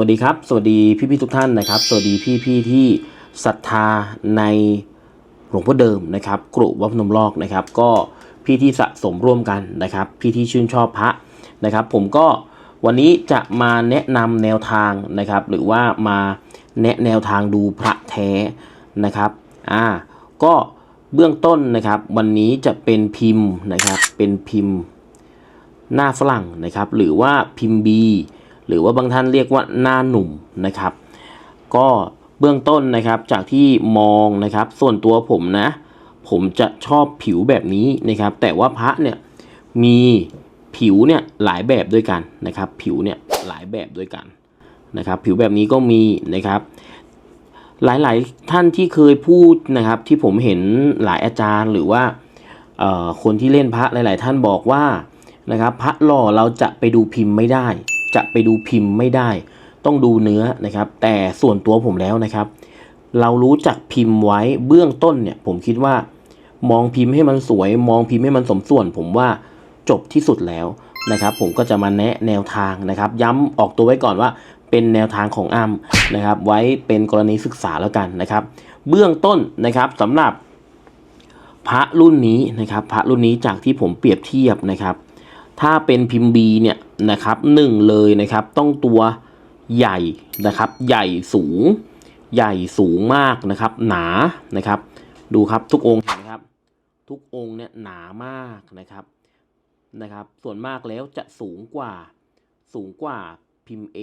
วัสดีครับ สวัสดีพี่พี่ทุกท่านนะครับ สวัสดีพี่พี่ที่ศรัทธาในหลวงพ่อเดิมนะครับกรุวัดพนมลอกนะครับ ก็พี่ที่สะสมร่วมกันนะครับ พี่ที่ชื่นชอบพระนะครับ ผมก็วันนี้จะมาแนะนำแนวทางนะครับ หรือว่ามาแนะแนวทางดูพระแท้นะครับ อ่า ก็เบื้องต้นนะครับ วันนี้จะเป็นพิมพ์นะครับ เป็นพิมพ์หน้าฝรั่งนะครับ หรือว่าพิมพ์ B หรือว่าบางท่านเรียกว่าหน้าหนุ่มนะครับ ก็เบื้องต้นนะครับจากที่มองนะครับ ส่วนตัวผมนะ ผมจะชอบผิวแบบนี้นะครับ แต่ว่าพระเนี่ยมีผิวเนี่ยหลายแบบด้วยกันนะครับ ผิวเนี่ยหลายแบบด้วยกันนะครับ ผิวแบบนี้ก็มีนะครับ หลายๆท่านที่เคยพูดนะครับ ที่ผมเห็นหลายอาจารย์หรือว่าคนที่เล่นพระหลาย ๆ ท่านบอกว่านะครับ พระหล่อเราจะไปดูพิมพ์ไม่ได้ จะไปดูพิมพ์ไม่ได้ ต้องดูเนื้อนะครับ แต่ส่วนตัวผมแล้วนะครับ เรารู้จักพิมพ์ไว้เบื้องต้นเนี่ยผมคิดว่า มองพิมพ์ให้มันสวย มองพิมพ์ให้มันสมส่วน ผมว่าจบที่สุดแล้วนะครับ ผมก็จะมาแนะแนวทางนะครับ ย้ำออกตัวไว้ก่อนว่า เป็นแนวทางของอ้ำนะครับ ไว้เป็นกรณีศึกษาแล้วกันนะครับ เบื้องต้นนะครับสำหรับพระรุ่นนี้นะครับ พระรุ่นนี้จากที่ผมเปรียบเทียบนะครับ ถ้าเป็นพิมพ์ B เนี่ยนะครับหนึ่งเลยนะครับ ต้องตัวใหญ่นะครับ ใหญ่สูง ใหญ่สูงมากนะครับ หนานะครับ ดูครับทุกองค์เห็นไหมครับ ทุกองค์เนี่ยหนามากนะครับนะครับ ส่วนมากแล้วจะสูงกว่าสูงกว่าพิมพ์ A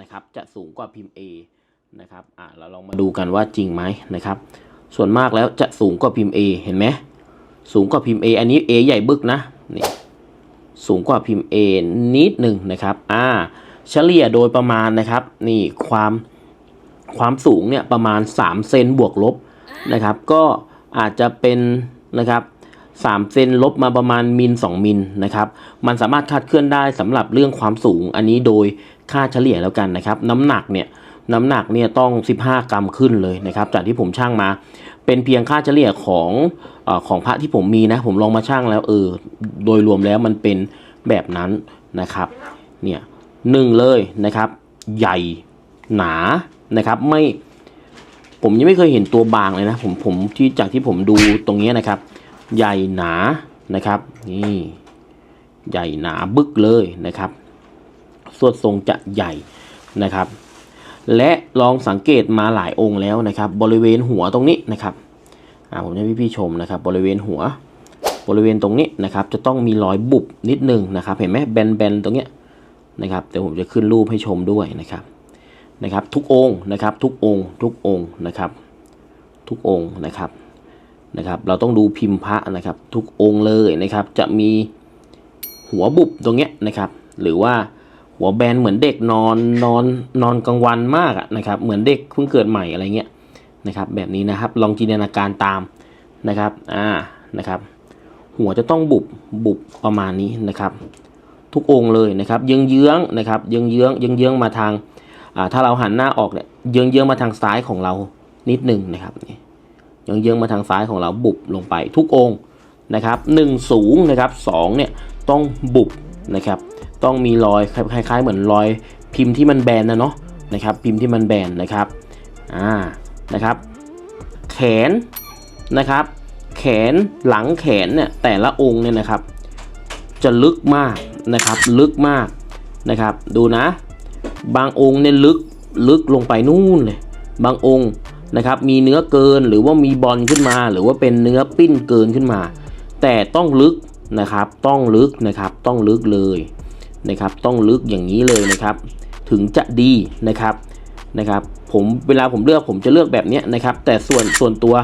นะครับ จะสูงกว่าพิมพ์ A นะครับอะเราลองมาดูกันว่าจริงไหมนะครับ ส่วนมากแล้วจะสูงกว่าพิมพ์ A เห็นไหมสูงกว่าพิมพ์ A อันนี้ A ใหญ่บึกนะนี่ สูงกว่าพิมพ์ A นิดหนึ่งนะครับอ่าเฉลี่ยโดยประมาณนะครับ นี่ความความสูงเนี่ยประมาณ 3 เซนบวกลบนะครับ ก็อาจจะเป็นนะครับ3เซนลบมาประมาณมิล2มิลนะครับ มันสามารถคาดเคลื่อนได้สำหรับเรื่องความสูง อันนี้โดยค่าเฉลี่ยแล้วกันนะครับ น้ำหนักเนี่ยน้ำหนักเนี่ยต้อง 15 กรัมขึ้นเลยนะครับ จากที่ผมช่างมา เป็นเพียงค่าเฉลี่ยของอของพระที่ผมมีนะ ผมลองมาช่างแล้วเออโดยรวมแล้วมันเป็นแบบนั้นนะครับเนี่ยหนึ่งเลยนะครับ ใหญ่หนานะครับไม่ผมยังไม่เคยเห็นตัวบางเลยนะผมผมที่จากที่ผมดูตรงเนี้ยนะครับ ใหญ่หนานะครับนี่ใหญ่หนาบึกเลยนะครับสวดทรงจะใหญ่นะครับ และลองสังเกตมาหลายองค์แล้วนะครับ บริเวณหัวตรงนี้นะครับผมจะให้พี่ๆชมนะครับ บริเวณหัว บริเวณตรงนี้นะครับ จะต้องมีรอยบุบนิดนึงนะครับ เห็นไหมแบนๆตรงเนี้ยนะครับเดี๋ยวผมจะขึ้นรูปให้ชมด้วยนะครับนะครับ ทุกองค์นะครับ ทุกองค์ ทุกองค์นะครับ ทุกองค์นะครับนะครับ เราต้องดูพิมพ์พระนะครับ ทุกองค์เลยนะครับ จะมีหัวบุบตรงเนี้ยนะครับ หรือว่า หัวแบนเหมือนเด็กนอนนอนนอนกลางวันมากนะครับ เหมือนเด็กเพิ่งเกิดใหม่อะไรเงี้ยนะครับ แบบนี้นะครับลองจินตนาการตามนะครับอ่านะครับ หัวจะต้องบุบบุบประมาณนี้นะครับ ทุกองค์เลยนะครับเยื้องเยื้องนะครับเยื้องเยื้องเยื้องเยื้องมาทางอ่าถ้าเราหันหน้าออกเนี่ยเยื้องเยื้องมาทางซ้ายของเรานิดหนึ่งนะครับนี่เยื้องเยื้องมาทางซ้ายของเราบุบลงไปทุกองค์นะครับหนึ่งสูงนะครับสองเนี่ยต้องบุบ นะครับ ต้องมีรอยคล้ายๆ เหมือนรอยพิมพ์ที่มันแบนนะเนาะนะครับ พิมพ์ที่มันแบนนะครับอ่านะครับ แขนนะครับ แขนหลังแขนเนี่ยแต่ละองค์เนี่ยนะครับ จะลึกมากนะครับ ลึกมากนะครับ ดูนะ บางองค์เนี่ยลึกลึกลงไปนู่นเลย บางองค์นะครับ มีเนื้อเกินหรือว่ามีบอลขึ้นมา หรือว่าเป็นเนื้อปิ้นเกินขึ้นมา แต่ต้องลึก นะครับ ต้องลึกนะครับ ต้องลึกเลยนะครับ ต้องลึกอย่างนี้เลยนะครับ ถึงจะดีนะครับนะครับ ผมเวลาผมเลือกผมจะเลือกแบบนี้นะครับ แต่ส่วนส่วนตัว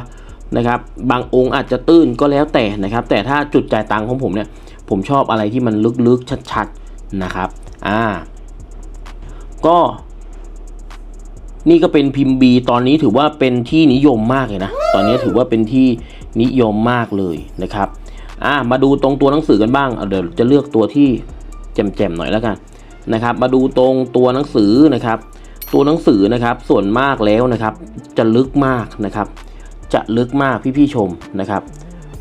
นะครับ บางองค์อาจจะตื้นก็แล้วแต่นะครับ แต่ถ้าจุดจ่ายตังค์ของผมเนี่ย ผมชอบอะไรที่มันลึกๆชัดๆนะครับ อ่า ก็นี่ก็เป็นพิมพ์ B ตอนนี้ถือว่าเป็นที่นิยมมากเลยนะ ตอนนี้ถือว่าเป็นที่นิยมมากเลยนะครับ อ่ามาดูตรงตัวหนังสือกันบ้างเาเดี๋ยวจะเลือกตัวที่แจ่มๆหน่อยแล้วกันนะครับ มาดูตรงตัวหนังสือนะครับ ตัวหนังสือนะครับส่วนมากแล้วนะครับ จะลึกมากนะครับ จะลึกมากพี่ๆชมนะครับ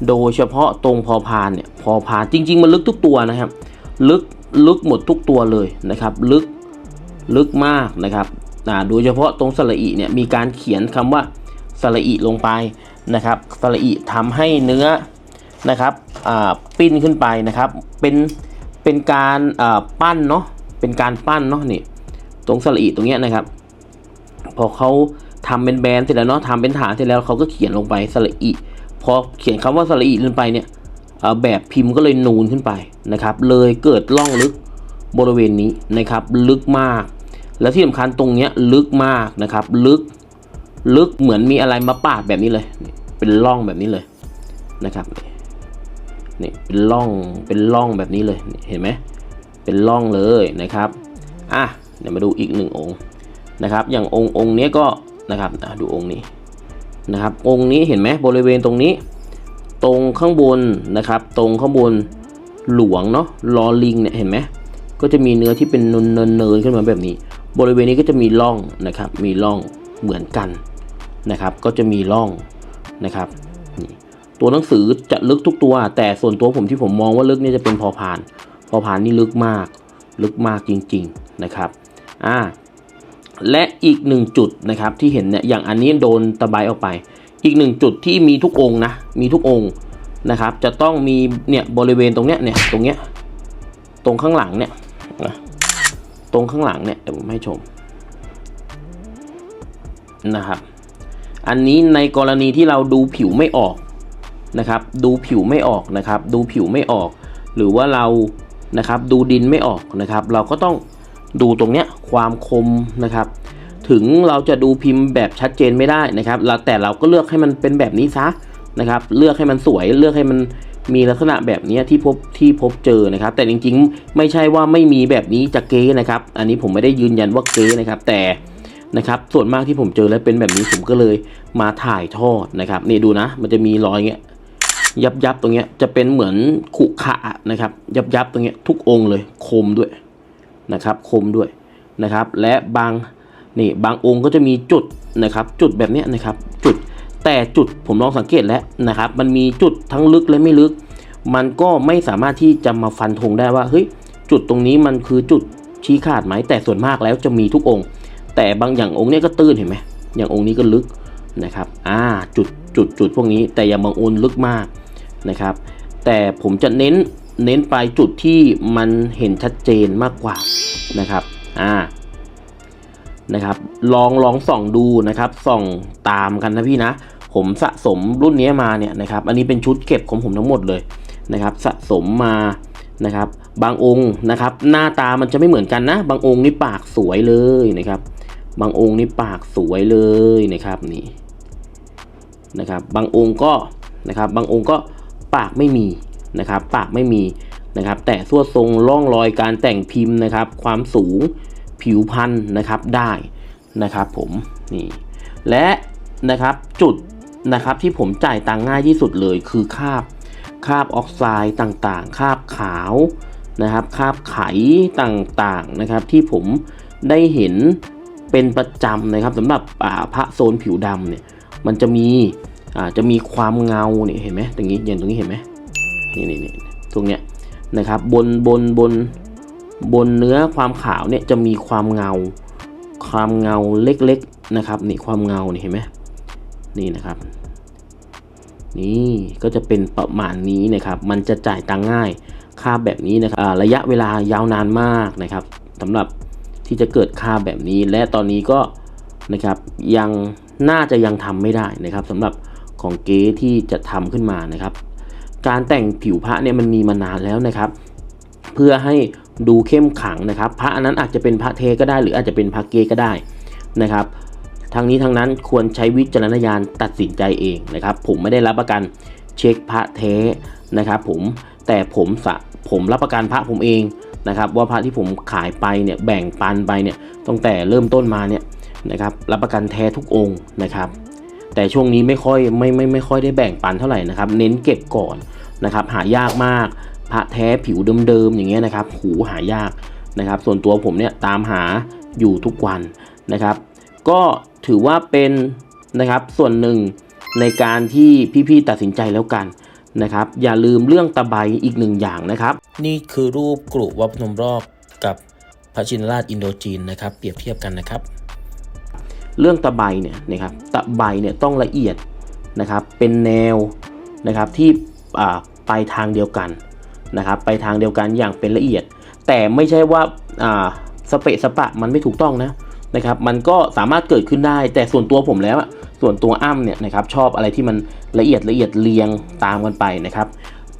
โดยเฉพาะตรงพอพานเนี่ยพอพานจริง ๆ มันลึกทุกตัวนะครับ ลึกลึกหมดทุกตัวเลยนะครับ ลึกลึกมากนะครับอ่าโดยเฉพาะตรงสระอีเนี่ยมีการเขียนคำว่าสระอีลงไปนะครับสระอีทำให้เนื้อ นะครับปิ้นขึ้นไปนะครับ เป็นเป็นการปั้นเนาะเป็นการปั้นเนาะนี่ตรงสระอีตรงเนี้ยนะครับ พอเขาทำเป็นแบรนด์เสร็จแล้วเนาะทำเป็นฐานเสร็จแล้วเขาก็เขียนลงไปสระอีพอเขียนคำว่าสระอีลงไปเนี่ยแบบพิมพ์ก็เลยนูนขึ้นไปนะครับ เลยเกิดร่องลึกบริเวณนี้นะครับ ลึกมาก และที่สำคัญตรงเนี้ยลึกมากนะครับ ลึกลึกเหมือนมีอะไรมาปาดแบบนี้เลย เป็นร่องแบบนี้เลยนะครับ นี่เป็นร่องเป็นร่องแบบนี้เลยเห็นไหมเป็นร่องเลยนะครับอะเดี๋ยวมาดูอีกหนึ่งองค์นะครับ อย่างองค์องค์นี้ก็นะครับอะดูองค์นี้นะครับ องค์นี้เห็นไหมบริเวณตรงนี้ ตรงข้างบนนะครับ ตรงข้างบนหลวงเนาะลอลิงเนี่ยเห็นไหมก็จะมีเนื้อที่เป็นเนินเนินเนินขึ้นมาแบบนี้ บริเวณนี้ก็จะมีร่องนะครับ มีร่องเหมือนกันนะครับ ก็จะมีร่องนะครับนี่ ตัวหนังสือจะลึกทุกตัว แต่ส่วนตัวผมที่ผมมองว่าลึกเนี่ยจะเป็นพอพาน พอพานนี่ลึกมาก ลึกมากจริง ๆนะครับอ่าและอีกหนึ่งจุดนะครับที่เห็นเนี่ยอย่างอันนี้โดนตะไบออกไป อีกหนึ่งจุดที่มีทุกองนะมีทุกองนะครับ จะต้องมีเนี่ยบริเวณตรงเนี้ยเนี่ยตรงเนี้ยตรงข้างหลังเนี่ยนะตรงข้างหลังเนี่ยเดี๋ยวผมให้ชมนะครับ อันนี้ในกรณีที่เราดูผิวไม่ออก นะครับ ดูผิวไม่ออกนะครับ ดูผิวไม่ออก หรือว่าเรานะครับดูดินไม่ออกนะครับ เราก็ต้องดูตรงเนี้ยความคมนะครับ ถึงเราจะดูพิมพ์แบบชัดเจนไม่ได้นะครับเราแต่เราก็เลือกให้มันเป็นแบบนี้ซะนะครับ เลือกให้มันสวยเลือกให้มันมีลักษณะแบบเนี้ยที่พบที่พบเจอนะครับ แต่จริงๆ ไม่ใช่ว่าไม่มีแบบนี้จะเก๊นะครับ อันนี้ผมไม่ได้ยืนยันว่าเก๊นะครับ แต่นะครับ ส่วนมากที่ผมเจอแล้วเป็นแบบนี้ผมก็เลยมาถ่ายทอดนะครับนี่ดูนะ มันจะมีรอยเงี้ย ยับยับตรงเนี้ยจะเป็นเหมือนขุขะนะครับ ยับยับตรงเนี้ยทุกองค์เลยคมด้วยนะครับ คมด้วยนะครับ และบางนี่บางองค์ก็จะมีจุดนะครับ จุดแบบเนี้ยนะครับ จุดแต่จุดผมลองสังเกตแล้วนะครับ มันมีจุดทั้งลึกและไม่ลึก มันก็ไม่สามารถที่จะมาฟันธงได้ว่าเฮ้ยจุดตรงนี้มันคือจุดชี้ขาดไหมแต่ส่วนมากแล้วจะมีทุกองค์ แต่บางอย่างองค์เนี้ยก็ตื้นเห็นไหมอย่างองค์นี้ก็ลึกนะครับ อ่า จุดจุดจุดพวกนี้ แต่อย่างบางองค์ลึกมาก นะครับ แต่ผมจะเน้นเน้นไปจุดที่มันเห็นชัดเจนมากกว่านะครับอ่านะครับ ลองลองส่องดูนะครับส่องตามกันนะพี่นะ ผมสะสมรุ่นนี้มาเนี่ยนะครับ อันนี้เป็นชุดเก็บของผมทั้งหมดเลยนะครับสะสมมานะครับ บางองค์นะครับ หน้าตามันจะไม่เหมือนกันนะ บางองค์นี่ปากสวยเลยนะครับ บางองค์นี่ปากสวยเลยนะครับนี่นะครับ บางองค์ก็นะครับ บางองค์ก็ ปากไม่มีนะครับ ปากไม่มีนะครับ แต่ส่วนทรงร่องรอยการแต่งพิมพ์นะครับ ความสูงผิวพันธุ์นะครับได้นะครับ ผมนี่และนะครับจุดนะครับที่ผมจ่ายตังง่ายที่สุดเลยคือคาบคาบออกไซด์ต่างๆ คาบขาวนะครับคาบไขต่างๆนะครับ ที่ผมได้เห็นเป็นประจำนะครับสำหรับอ่าพระโซนผิวดำเนี่ยมันจะมี อาจะมีความเงาเนี่ยเห็นไหมตรงนี้อย่างตรงนี้เห็นไหมนี่นี่นี่ตรงเนี้ยนะครับบนบนบนบนเนื้อความขาวเนี่ยจะมีความเงา ความเงาเล็กๆนะครับนี่ความเงาเนี่เห็นไหมนี่นะครับ นี่ก็จะเป็นประมาณนี้นะครับ มันจะจ่ายตังง่ายค่าแบบนี้นะครับระยะเวลายาวนานมากนะครับสำหรับที่จะเกิดค่าแบบนี้ และตอนนี้ก็นะครับยังน่าจะยังทำไม่ได้นะครับสำหรับ ของเก๊ที่จะทำขึ้นมานะครับ การแต่งผิวพระเนี่ยมันมีมานานแล้วนะครับ เพื่อให้ดูเข้มขังนะครับ พระอันนั้นอาจจะเป็นพระเทก็ได้ หรืออาจจะเป็นพระเกก็ได้นะครับทางนี้ทางนั้นควรใช้วิจารณญาณตัดสินใจเองนะครับ ผมไม่ได้รับประกันเช็คพระเทนะครับ ผมแต่ผมสะผมรับประกันพระผมเองนะครับ ว่าพระที่ผมขายไปเนี่ยแบ่งปันไปเนี่ยตั้งแต่เริ่มต้นมาเนี่ยนะครับรับประกันแท้ทุกองค์นะครับ แต่ช่วงนี้ไม่ค่อยไม่ไม่ไม่ค่อยได้แบ่งปันเท่าไหร่นะครับ เน้นเก็บก่อนนะครับหายากมากพระแท้ผิวเดิมๆอย่างเงี้ยนะครับหูหายากนะครับ ส่วนตัวผมเนี่ยตามหาอยู่ทุกวันนะครับ ก็ถือว่าเป็นนะครับส่วนหนึ่งในการที่พี่ๆตัดสินใจแล้วกันนะครับ อย่าลืมเรื่องตะไบอีกหนึ่งอย่างนะครับ นี่คือรูปกลุ่วัดพนมรอบกับพระชินราชอินโดจีนนะครับ เปรียบเทียบกันนะครับ เรื่องตะไบเนี่ยนะครับตะไบเนี่ยต้องละเอียดนะครับเป็นแนวนะครับที่ไปทางเดียวกันนะครับไปทางเดียวกันอย่างเป็นละเอียด แต่ไม่ใช่ว่าสเปะสปะมันไม่ถูกต้องนะนะครับมันก็สามารถเกิดขึ้นได้ แต่ส่วนตัวผมแล้วส่วนตัวอ้ำเนี่ยนะครับชอบอะไรที่มันละเอียดละเอียดเรียงตามกันไปนะครับ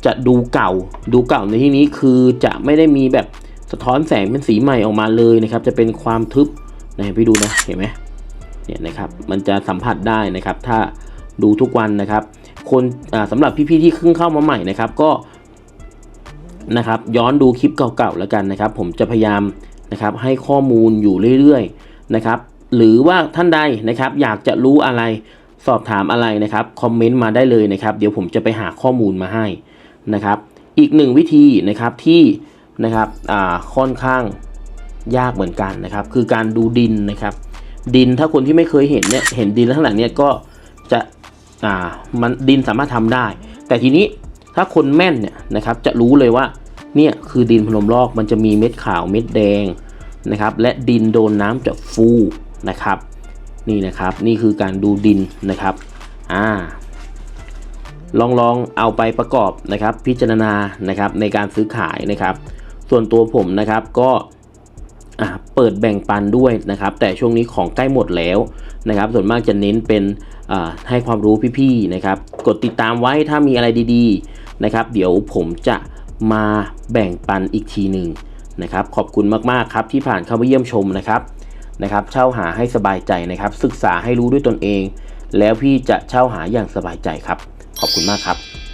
จะดูเก่าดูเก่าในที่นี้คือจะไม่ได้มีแบบสะท้อนแสงเป็นสีใหม่ออกมาเลยนะครับ จะเป็นความทึบนะพี่ดูนะเห็นไหม เนี่ยนะครับมันจะสัมผัสได้นะครับ ถ้าดูทุกวันนะครับ คนสำหรับพี่ๆที่เพิ่งเข้ามาใหม่นะครับ ก็นะครับย้อนดูคลิปเก่าๆแล้วกันนะครับ ผมจะพยายามนะครับให้ข้อมูลอยู่เรื่อยๆนะครับ หรือว่าท่านใดนะครับ อยากจะรู้อะไรสอบถามอะไรนะครับคอมเมนต์มาได้เลยนะครับ เดี๋ยวผมจะไปหาข้อมูลมาให้นะครับ อีกหนึ่งวิธีนะครับที่นะครับค่อนข้างยากเหมือนกันนะครับ คือการดูดินนะครับ ดินถ้าคนที่ไม่เคยเห็นเนี่ยเห็นดินลักษณะเนี้ยก็จะอ่ามันดินสามารถทำได้ แต่ทีนี้ถ้าคนแม่นเนี่ยนะครับจะรู้เลยว่าเนี่ยคือดินพนมลอกมันจะมีเม็ดขาวเม็ดแดงนะครับและดินโดนน้ำจะฟูนะครับนี่นะครับนี่คือการดูดินนะครับอ่าลองลองเอาไปประกอบนะครับพิจารณานะครับในการซื้อขายนะครับ ส่วนตัวผมนะครับก็ เปิดแบ่งปันด้วยนะครับ แต่ช่วงนี้ของใกล้หมดแล้วนะครับ ส่วนมากจะเน้นเป็นให้ความรู้พี่ๆนะครับ กดติดตามไว้ถ้ามีอะไรดีๆนะครับ เดี๋ยวผมจะมาแบ่งปันอีกทีหนึ่งนะครับ ขอบคุณมากๆครับที่ผ่านเข้ามาเยี่ยมชมนะครับนะครับเช่าหาให้สบายใจนะครับ ศึกษาให้รู้ด้วยตนเอง แล้วพี่จะเช่าหาอย่างสบายใจครับ ขอบคุณมากครับ